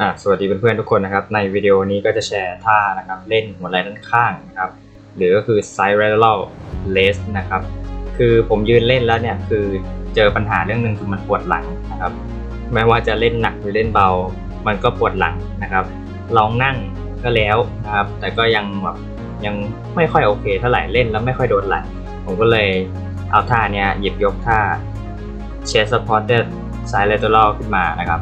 อะสวัสดีเพื่อนๆทุกคนนะครับ ในวิดีโอนี้ก็จะแชร์ท่านะครับ เล่นหัวไหล่ด้านข้างนะครับ หรือก็คือ side lateral raise นะครับ คือผมยืนเล่นแล้วเนี่ย คือเจอปัญหาเรื่องหนึ่งคือมันปวดหลังนะครับ ไม่ว่าจะเล่นหนักหรือเล่นเบา มันก็ปวดหลังนะครับ ลองนั่งก็แล้วนะครับ แต่ก็ยังแบบยังไม่ค่อยโอเคเท่าไหร่เล่นแล้วไม่ค่อยโดนหลัง ผมก็เลยเอาท่าเนี้ยหยิบยกท่า chest supported side lateral ขึ้นมานะครับ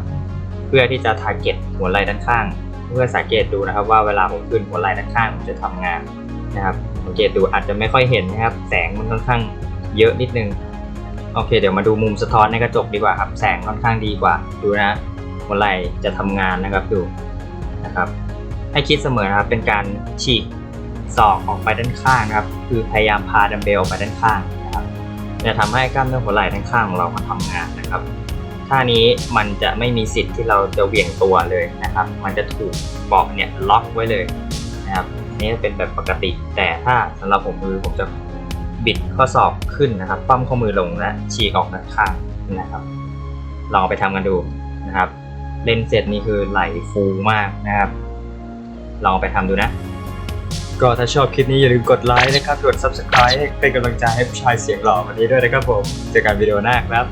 พื่อที่จะ target หัวไหล่ด้านข้าง เพื่อสังเกตดูนะครับว่าเวลาผมขึ้นหัวไหล่ด้านข้างผมจะทำงานนะครับสังเกตดูอาจจะไม่ค่อยเห็นนะครับ แสงมันค่อนข้างเยอะนิดนึงโอเค เดี๋ยวมาดูมุมสะท้อนในกระจกดีกว่าครับ แสงค่อนข้างดีกว่า ดูนะหัวไหล่จะทำงานนะครับดูนะครับ ให้คิดเสมอนะครับเป็นการฉีกศอกออกไปด้านข้างนะครับ คือพยายามพาดัมเบลออกไปด้านข้างนะครับจะทำให้กล้ามเนื้อหัวไหล่ด้านข้างของเรามาทำงานนะครับ ท่านี้มันจะไม่มีสิทธิ์ที่เราจะเหวี่ยงตัวเลยนะครับ มันจะถูกเบาะเนี่ยล็อกไว้เลยนะครับนี่เป็นแบบปกติ แต่ถ้าสำหรับผมคือผมจะบิดข้อศอกขึ้นนะครับปั้มข้อมือลงและฉีกออกด้านข้างนะครับ ลองไปทำกันดูนะครับ เล่นเสร็จนี่คือไหลฟูมากนะครับ ลองไปทำดูนะ ก็ถ้าชอบคลิปนี้อย่าลืมกดไลค์นะครับกด subscribe ให้เป็นกำลังใจให้ผู้ชายเสียงหล่อวันนี้ด้วยนะครับผม เจอกันวิดีโอหน้าครับ